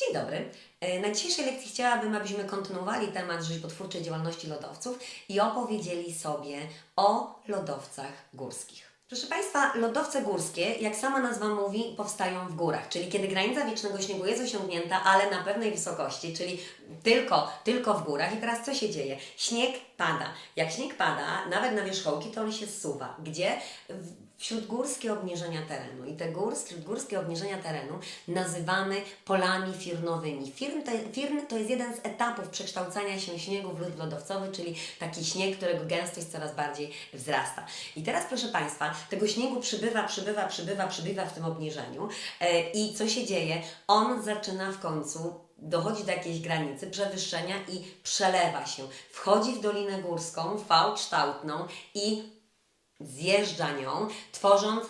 Dzień dobry. E, Na dzisiejszej lekcji chciałabym, abyśmy kontynuowali temat rzeźbotwórczej działalności lodowców i opowiedzieli sobie o lodowcach górskich. Proszę Państwa, lodowce górskie, jak sama nazwa mówi, powstają w górach, czyli kiedy granica wiecznego śniegu jest osiągnięta, ale na pewnej wysokości, czyli tylko, tylko w górach. I teraz co się dzieje? Śnieg pada. Jak śnieg pada, nawet na wierzchołki, to on się zsuwa. Gdzie? W- Wśródgórskie obniżenia terenu. I te górs, śródgórskie obniżenia terenu nazywamy polami firnowymi. Firn to, firn to jest jeden z etapów przekształcania się śniegu w lód lodowcowy, czyli taki śnieg, którego gęstość coraz bardziej wzrasta. I teraz, proszę Państwa, tego śniegu przybywa, przybywa, przybywa, przybywa w tym obniżeniu. E, I co się dzieje? On zaczyna w końcu dochodzi do jakiejś granicy przewyższenia i przelewa się. Wchodzi w Dolinę Górską, V-kształtną i zjeżdża nią, tworząc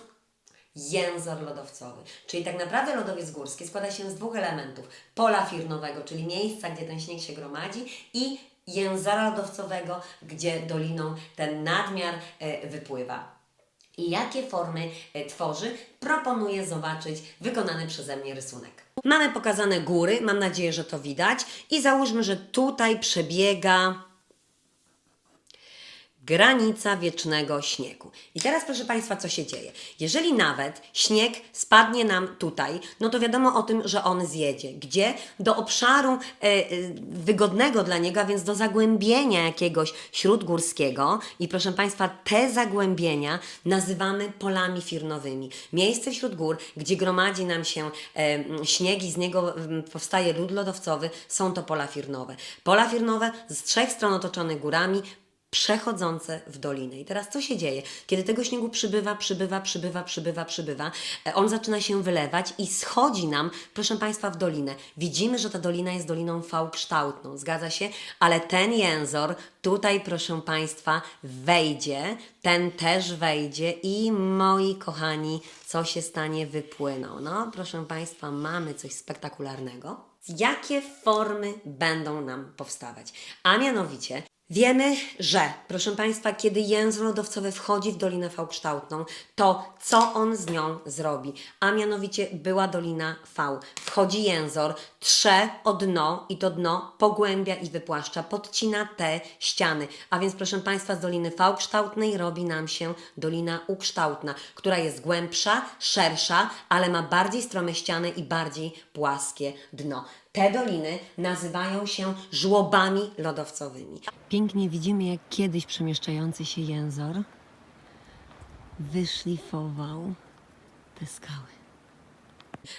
jęzor lodowcowy. Czyli tak naprawdę lodowiec górski składa się z dwóch elementów. Pola firnowego, czyli miejsca, gdzie ten śnieg się gromadzi i jęzora lodowcowego, gdzie doliną ten nadmiar e, wypływa. I jakie formy e, tworzy, proponuję zobaczyć wykonany przeze mnie rysunek. Mamy pokazane góry, mam nadzieję, że to widać. I załóżmy, że tutaj przebiega granica wiecznego śniegu. I teraz, proszę Państwa, co się dzieje? Jeżeli nawet śnieg spadnie nam tutaj, no to wiadomo o tym, że on zjedzie. Gdzie? Do obszaru e, e, wygodnego dla niego, a więc do zagłębienia jakiegoś śródgórskiego. I proszę Państwa, te zagłębienia nazywamy polami firnowymi. Miejsce wśród gór, gdzie gromadzi nam się e, śnieg i z niego powstaje lód lodowcowy, są to pola firnowe. Pola firnowe z trzech stron otoczone górami, przechodzące w dolinę. I teraz co się dzieje? Kiedy tego śniegu przybywa, przybywa, przybywa, przybywa, przybywa, e, on zaczyna się wylewać i schodzi nam, proszę Państwa, w dolinę. Widzimy, że ta dolina jest doliną V-kształtną, zgadza się? Ale ten jęzor tutaj, proszę Państwa, wejdzie, ten też wejdzie i moi kochani, co się stanie? Wypłyną. No, proszę Państwa, mamy coś spektakularnego. Jakie formy będą nam powstawać? A mianowicie Wiemy, że, proszę Państwa, kiedy język lodowcowy wchodzi w Dolinę V-kształtną, to co on z nią zrobi? A mianowicie była Dolina V. Wchodzi jęzor, trze o dno i to dno pogłębia i wypłaszcza, podcina te ściany. A więc, proszę Państwa, z Doliny V-kształtnej robi nam się Dolina U-kształtna, która jest głębsza, szersza, ale ma bardziej strome ściany i bardziej płaskie dno. Te doliny nazywają się żłobami lodowcowymi. Pięknie widzimy, jak kiedyś przemieszczający się jęzor wyszlifował te skały.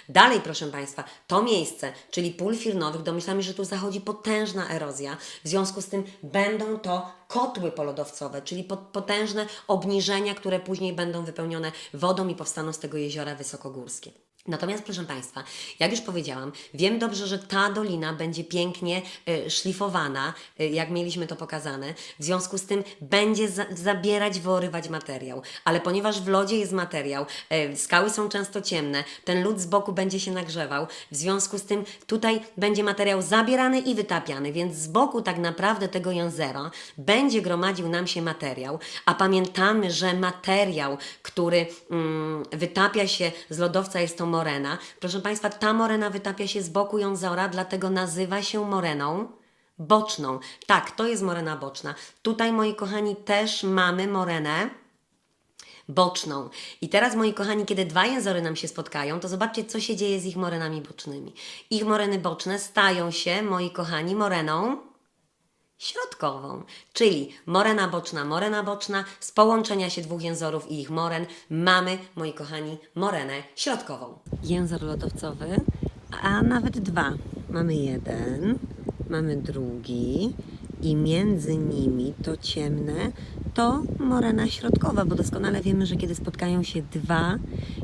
Dalej, proszę Państwa, to miejsce, czyli pól firnowych, domyślamy, że tu zachodzi potężna erozja. W związku z tym będą to kotły polodowcowe, czyli pot- potężne obniżenia, które później będą wypełnione wodą i powstaną z tego jeziora wysokogórskie. Natomiast, proszę Państwa, jak już powiedziałam, wiem dobrze, że ta dolina będzie pięknie y, szlifowana, y, jak mieliśmy to pokazane. W związku z tym będzie za zabierać, wyorywać materiał. Ale ponieważ w lodzie jest materiał, y, skały są często ciemne, ten lód z boku będzie się nagrzewał, w związku z tym tutaj będzie materiał zabierany i wytapiany, więc z boku tak naprawdę tego jęzera będzie gromadził nam się materiał, a pamiętamy, że materiał, który mm, wytapia się z lodowca jest to morena. Proszę Państwa, ta morena wytapia się z boku jązora, dlatego nazywa się moreną boczną. Tak, to jest morena boczna. Tutaj, moi kochani, też mamy morenę boczną. I teraz, moi kochani, kiedy dwa jęzory nam się spotkają, to zobaczcie, co się dzieje z ich morenami bocznymi. Ich moreny boczne stają się, moi kochani, moreną środkową, czyli morena boczna, morena boczna, z połączenia się dwóch jęzorów i ich moren mamy, moi kochani, morenę środkową. Jęzor lodowcowy, a nawet dwa. Mamy jeden, mamy drugi i między nimi to ciemne to morena środkowa, bo doskonale wiemy, że kiedy spotkają się dwa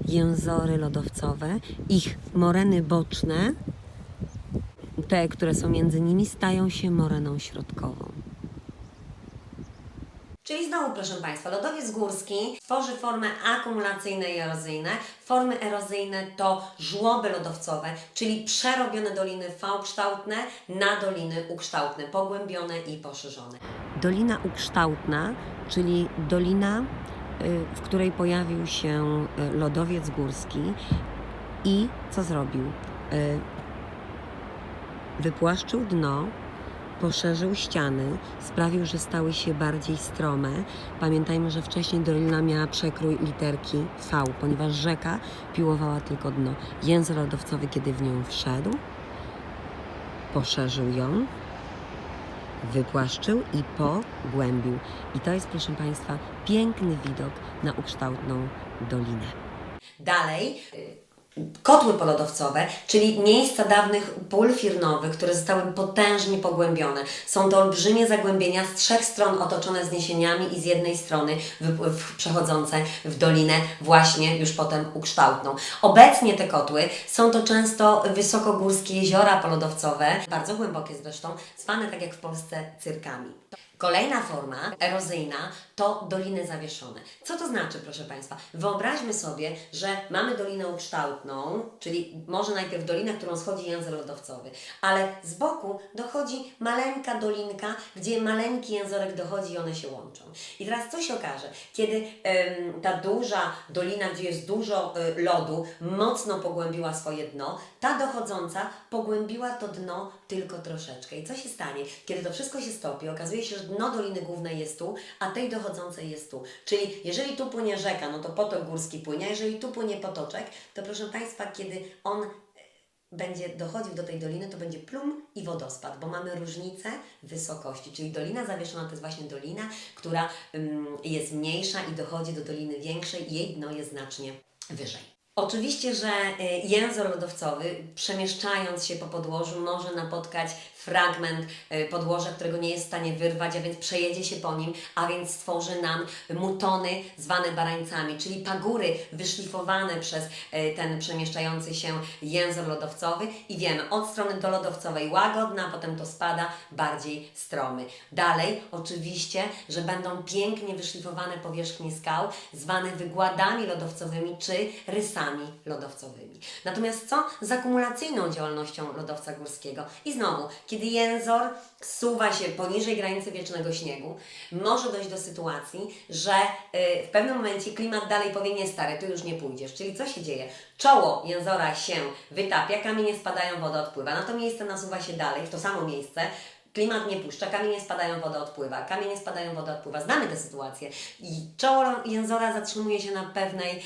jęzory lodowcowe, ich moreny boczne te, które są między nimi, stają się moreną środkową. Czyli znowu, proszę Państwa, lodowiec górski tworzy formy akumulacyjne i erozyjne. Formy erozyjne to żłoby lodowcowe, czyli przerobione doliny V-kształtne na doliny U-kształtne, pogłębione i poszerzone. Dolina U-kształtna, czyli dolina, y, w której pojawił się y, lodowiec górski i co zrobił? Wypłaszczył dno, poszerzył ściany, sprawił, że stały się bardziej strome. Pamiętajmy, że wcześniej dolina miała przekrój literki V, ponieważ rzeka piłowała tylko dno. Język lodowcowy, kiedy w nią wszedł, poszerzył ją, wypłaszczył i pogłębił. I to jest, proszę Państwa, piękny widok na ukształtną dolinę. Dalej, kotły polodowcowe, czyli miejsca dawnych pól firnowych, które zostały potężnie pogłębione. Są to olbrzymie zagłębienia z trzech stron otoczone wzniesieniami i z jednej strony przechodzące w dolinę właśnie już potem ukształtną. Obecnie te kotły są to często wysokogórskie jeziora polodowcowe, bardzo głębokie zresztą, zwane tak jak w Polsce cyrkami. Kolejna forma erozyjna to doliny zawieszone. Co to znaczy, proszę Państwa? Wyobraźmy sobie, że mamy dolinę ukształtną, czyli może najpierw dolinę, którą schodzi język lodowcowy, ale z boku dochodzi maleńka dolinka, gdzie maleńki jęzorek dochodzi i one się łączą. I teraz co się okaże? Kiedy em, ta duża dolina, gdzie jest dużo y, lodu, mocno pogłębiła swoje dno, ta dochodząca pogłębiła to dno tylko troszeczkę. I co się stanie? Kiedy to wszystko się stopi, okazuje się, że dno Doliny Głównej jest tu, a tej dochodzącej jest tu. Czyli jeżeli tu płynie rzeka, no to potok górski płynie, a jeżeli tu płynie potoczek, to proszę Państwa, kiedy on e, będzie dochodził do tej doliny, to będzie plum i wodospad, bo mamy różnicę wysokości, czyli dolina zawieszona to jest właśnie dolina, która ym, jest mniejsza i dochodzi do doliny większej i jej dno jest znacznie wyżej. Oczywiście, że y, język lodowcowy, przemieszczając się po podłożu, może napotkać fragment y, podłoża, którego nie jest w stanie wyrwać, a więc przejedzie się po nim, a więc stworzy nam mutony zwane barańcami, czyli pagóry wyszlifowane przez y, ten przemieszczający się język lodowcowy i wiemy, od strony dolodowcowej łagodna, a potem to spada bardziej stromy. Dalej, oczywiście, że będą pięknie wyszlifowane powierzchnie skał, zwane wygładami lodowcowymi czy rysami lodowcowymi. Natomiast co z akumulacyjną działalnością lodowca górskiego? I znowu, kiedy jęzor zsuwa się poniżej granicy wiecznego śniegu, może dojść do sytuacji, że y, w pewnym momencie klimat dalej powie nie stary, tu już nie pójdziesz. Czyli co się dzieje? Czoło jęzora się wytapia, kamienie spadają, woda odpływa. Na to miejsce nasuwa się dalej, w to samo miejsce, Klimat nie puszcza, kamienie spadają, woda odpływa, kamienie spadają, woda odpływa. Znamy tę sytuację. I czoło jęzora zatrzymuje się na, pewnej,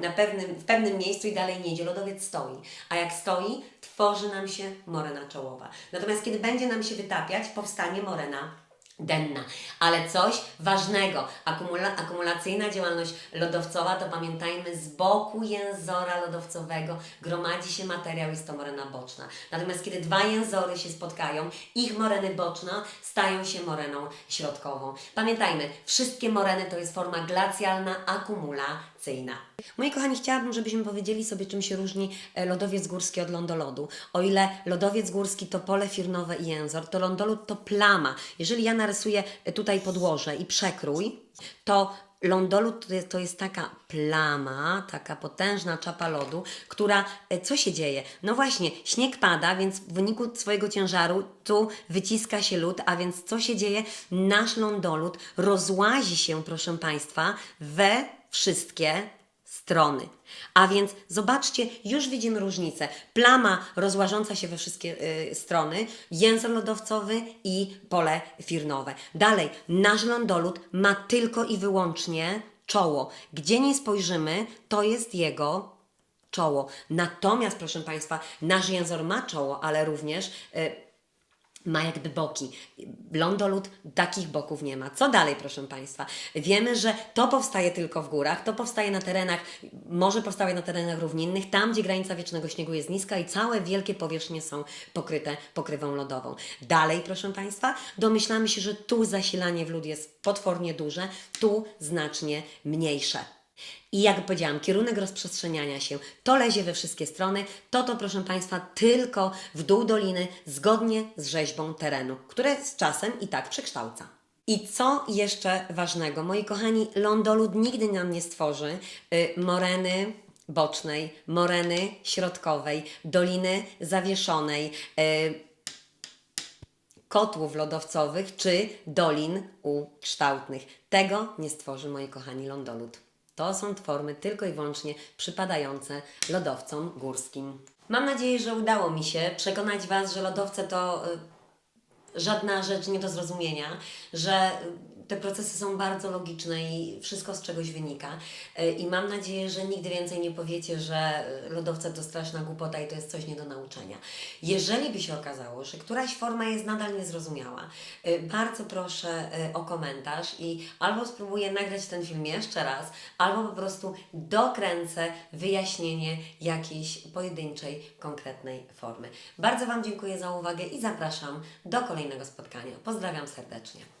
na pewnym, w pewnym miejscu i dalej nie idzie. Lodowiec stoi. A jak stoi, tworzy nam się morena czołowa. Natomiast kiedy będzie nam się wytapiać, powstanie morena denna. Ale coś ważnego, akumula akumulacyjna działalność lodowcowa, to pamiętajmy, z boku jęzora lodowcowego gromadzi się materiał, jest to morena boczna. Natomiast kiedy dwa jęzory się spotkają, ich moreny boczne stają się moreną środkową. Pamiętajmy, wszystkie moreny to jest forma glacjalna, akumulacyjna. Moi kochani, chciałabym, żebyśmy powiedzieli sobie, czym się różni e, lodowiec górski od lądolodu. O ile lodowiec górski to pole firnowe i jęzor, to lądolód to plama. Jeżeli ja narysuję e, tutaj podłoże i przekrój, to lądolód to jest, to jest taka plama, taka potężna czapa lodu, która, e, co się dzieje? No właśnie, śnieg pada, więc w wyniku swojego ciężaru tu wyciska się lód, a więc co się dzieje? Nasz lądolód rozłazi się, proszę Państwa, we wszystkie strony. A więc zobaczcie, już widzimy różnicę. Plama rozłażąca się we wszystkie y, strony, język lodowcowy i pole firnowe. Dalej, nasz lądolód ma tylko i wyłącznie czoło. Gdzie nie spojrzymy, to jest jego czoło. Natomiast, proszę Państwa, nasz język ma czoło, ale również y, ma jakby boki. Lądolód takich boków nie ma. Co dalej, proszę Państwa? Wiemy, że to powstaje tylko w górach, to powstaje na terenach, może powstaje na terenach równinnych, tam gdzie granica wiecznego śniegu jest niska i całe wielkie powierzchnie są pokryte pokrywą lodową. Dalej, proszę Państwa, domyślamy się, że tu zasilanie w lód jest potwornie duże, tu znacznie mniejsze. I jak powiedziałam, kierunek rozprzestrzeniania się to lezie we wszystkie strony, to to proszę Państwa tylko w dół doliny zgodnie z rzeźbą terenu, które z czasem i tak przekształca. I co jeszcze ważnego, moi kochani, lądolud nigdy nam nie stworzy y, moreny bocznej, moreny środkowej, doliny zawieszonej, y, kotłów lodowcowych czy dolin ukształtnych. Tego nie stworzy, moi kochani, lądolud. To są formy tylko i wyłącznie przypadające lodowcom górskim. Mam nadzieję, że udało mi się przekonać Was, że lodowce to y, żadna rzecz nie do zrozumienia, że y, te procesy są bardzo logiczne i wszystko z czegoś wynika. Y, I mam nadzieję, że nigdy więcej nie powiecie, że y, lodowce to straszna głupota i to jest coś nie do nauczenia. Jeżeli by się okazało, że któraś forma jest nadal niezrozumiała, y, bardzo proszę o komentarz i albo spróbuję nagrać ten film jeszcze raz, albo po prostu dokręcę wyjaśnienie jakiejś pojedynczej, konkretnej formy. Bardzo Wam dziękuję za uwagę i zapraszam do kolejnego spotkania. Pozdrawiam serdecznie.